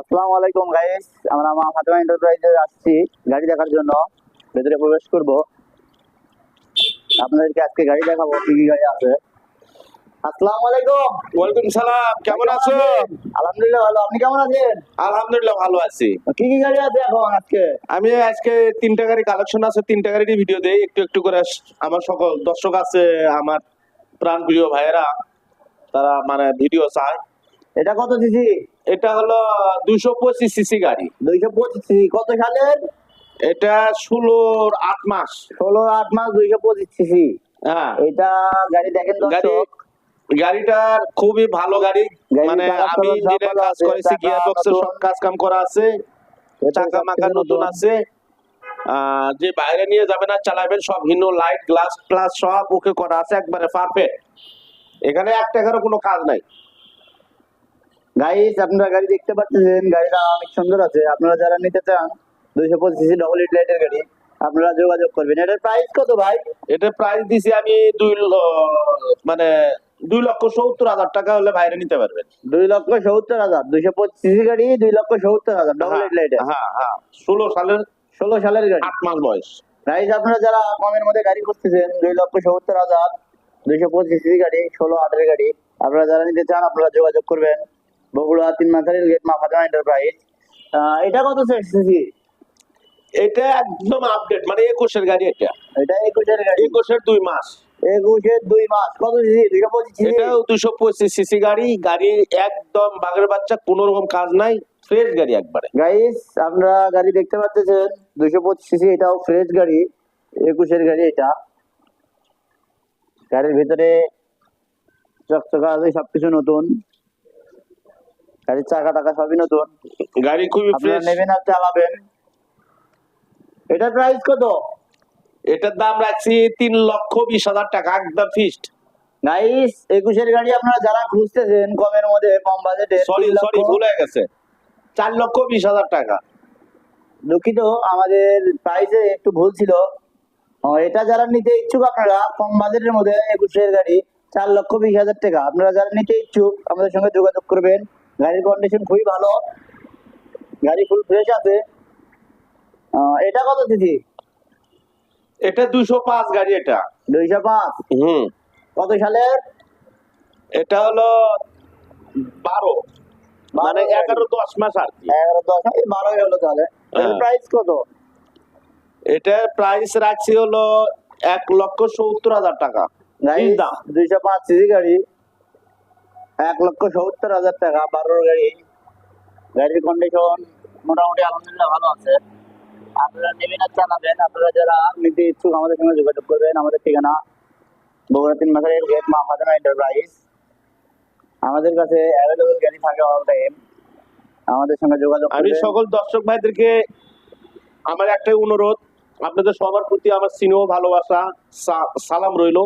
আসসালামু আলাইকুম গাইস আমরা মা ফাতেমা এন্টারপ্রাইজে আসছি গাড়ি দেখার জন্য। ভেতরে প্রবেশ করব। আপনাদেরকে আজকে গাড়ি দেখাবো কি কি গাড়ি আছে। আসসালামু আলাইকুম। ওয়ালাইকুম সালাম কেমন আছো আলহামদুলিল্লাহ ভালো। আপনি কেমন আছেন? আলহামদুলিল্লাহ ভালো আছি। কি কি গাড়ি আছে এখন আজকে? আমি আজকে তিনটা গাড়ি কালেকশন আছে তিনটা গাড়ির ভিডিও দেই। একটু একটু করে আমার সকল দর্শক আছে আমার প্রাণ প্রিয় ভাইয়েরা তারা মানে ভিডিও চায়। এটা কত সিসি এটা হলো দুইশো পঁচিশ সিসি গাড়ি। দুইশো পঁচিশ সিসি কত সালের? এটা ষোলোর আট মাস। ষোলো আট মাস দুইশো পঁচিশ সিসি। হ্যাঁ। এটা গাড়ি দেখেন গাড়ি গাড়িটার খুবই ভালো গাড়ি। মানে আমি কাজ করেছি গিয়ার বক্সের সব কাজ কাম করা আছে। চাকা মাকা নতুন। আছে। যে বাইরে নিয়ে যাবেন আর চালাবেন সব হিনো লাইট গ্লাস ক্লাস সব ওকে করা আছে একবারে পারফেক্ট এখানে এক টাকারও কোনো কাজ নাই। গাইস আপনারা গাড়ি দেখতে পাচ্ছেন গাড়িটা অনেক সুন্দর আছে। আপনারা যারা নিতে চান দুইশো পঁচিশ ডবল এইট লাইটের গাড়ি আপনারা যোগাযোগ করবেন। এটার প্রাইস কত ভাই? এটার প্রাইস দিছি আমি দুই মানে দুই লক্ষ সত্তর হাজার টাকা হলে বাইরে নিতে পারবেন। দুই লক্ষ সত্তর হাজার। দুইশো পঁচিশ গাড়ি দুই লক্ষ সত্তর হাজার ডবল এইট লাইটের হ্যাঁ হ্যাঁ ষোলো সালের ষোলো সালের গাড়ি। আট মাস বয়স। গাইস আপনারা যারা কমের মধ্যে গাড়ি করতেছেন দুই লক্ষ সত্তর হাজার দুইশো পঁচিশ গাড়ি ষোলো আটের গাড়ি আপনারা যারা নিতে চান আপনারা যোগাযোগ করবেন। বগুড়া তিন মাথারের গেট মা ফাতেমা এন্টারপ্রাইজ এটা কত সিসি এটা একদম আপডেট মানে একুশের গাড়ি এটা। এটা একুশের গাড়ি। একুশের দুই মাস। একুশের দুই মাস। কত সিসি দুইশো পঁচিশ সিসি দুশো পঁচিশ সিসি গাড়ি। গাড়ি একদম বাঘের বাচ্চা কোনো রকম কাজ নাই। ফ্রেশ গাড়ি একবারে। গাইস আপনারা গাড়ি দেখতে পাচ্ছেন দুইশো পঁচিশ সিসি এটাও ফ্রেশ গাড়ি। একুশের গাড়ি এটা। গাড়ির ভিতরে চকচকা আছে সবকিছু নতুন। গাড়ির চাকা টাকা সবই নতুন। গাড়ি খুবই ফ্রেশ নেবেন আর চালাবেন। এটার প্রাইস কত? এটার দাম রাখছি তিন লক্ষ বিশ হাজার টাকা একদম ফিক্সড গাইস একুশের গাড়ি আপনারা যারা খুঁজতেছেন কমের মধ্যে কম বাজেটে সরি সরি ভুল হয়ে গেছে। চার লক্ষ বিশ হাজার টাকা। দুঃখিত আমাদের প্রাইসে একটু ভুল ছিল। এটা যারা নিতে ইচ্ছুক আপনারা কম বাজেটের মধ্যে একুশের গাড়ি চার লক্ষ বিশ হাজার টাকা। আপনারা যারা নিতে ইচ্ছুক আমাদের সঙ্গে যোগাযোগ করবেন। গাড়ির কন্ডিশন খুবই ভালো। গাড়ি ফুল ফ্রেশ আছে। এটা কত দিদি? এটা দুশো পাঁচ গাড়ি এটা। দুইশো পাঁচ? হুম। কত সালের? এটা হলো বারো। মানে এগারো দশ মাস আর কি। এগারো দশ বারোই হলো তাহলে। হ্যাঁ। প্রাইস কত? এটার প্রাইস রাখছি হলো এক লক্ষ সত্তর হাজার টাকা। দুইশো পাঁচ সিসি গাড়ি। এক লক্ষ সত্তর হাজার টাকা বারোর গাড়ি। গাড়ির কন্ডিশন মোটামুটি আলহামদুলিল্লাহ ভালো আছে। আপনারা নেবেন আর চালাবেন আপনারা যারা নিতে ইচ্ছুক আমাদের সঙ্গে যোগাযোগ করবেন। আমাদের ঠিকানা বগুড়া তিন মাসের গেট মা ফাতেমা এন্টারপ্রাইজ আমাদের কাছে অ্যাভেলেবল গাড়ি থাকে অল টাইম আমাদের সঙ্গে যোগাযোগ আমি সকল দর্শক ভাইদেরকে আমার একটাই অনুরোধ আপনাদের সবার প্রতি আমার স্নেহ ভালোবাসা সালাম রইল।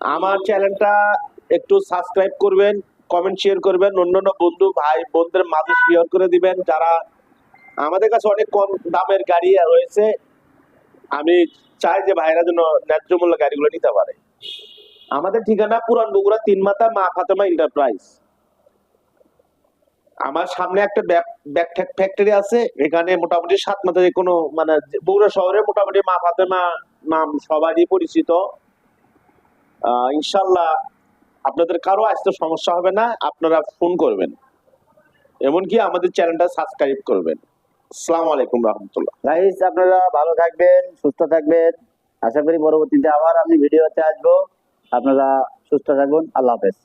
আমার চ্যানেলটা একটু সাবস্ক্রাইব করবেন কমেন্ট শেয়ার করবেন অন্যান্য বন্ধু ভাই বোনদের মাঝে শেয়ার করে দিবেন যারা আমাদের কাছে অনেক কম দামের গাড়ি রয়েছে। আমি চাই যে ভাইরা যেন ন্যায্য মূল্য গাড়িগুলো নিতে পারে। আমাদের ঠিকানা পুরান বগুড়া তিন মাথা মা ফাতেমা এন্টারপ্রাইজ আমার সামনে একটা ব্যাগ ফ্যাক্টরি আছে এখানে মোটামুটি সাত মাথা যে কোনো মানে বগুড়া শহরে মোটামুটি মা ফাতেমা নাম সবারই পরিচিত। আহ, ইনশাল্লাহ আপনাদের কারও আসতে সমস্যা হবে না, আপনারা ফোন করবেন। এমনকি আমাদের চ্যানেলটা সাবস্ক্রাইব করবেন। আসসালামু আলাইকুম রহমতুল্লাহ। গাইস আপনারা ভালো থাকবেন, সুস্থ থাকবেন। আশা করি পরবর্তীতে আবার আমি ভিডিওতে আসব। আপনারা সুস্থ থাকবেন আল্লাহ হাফেজ।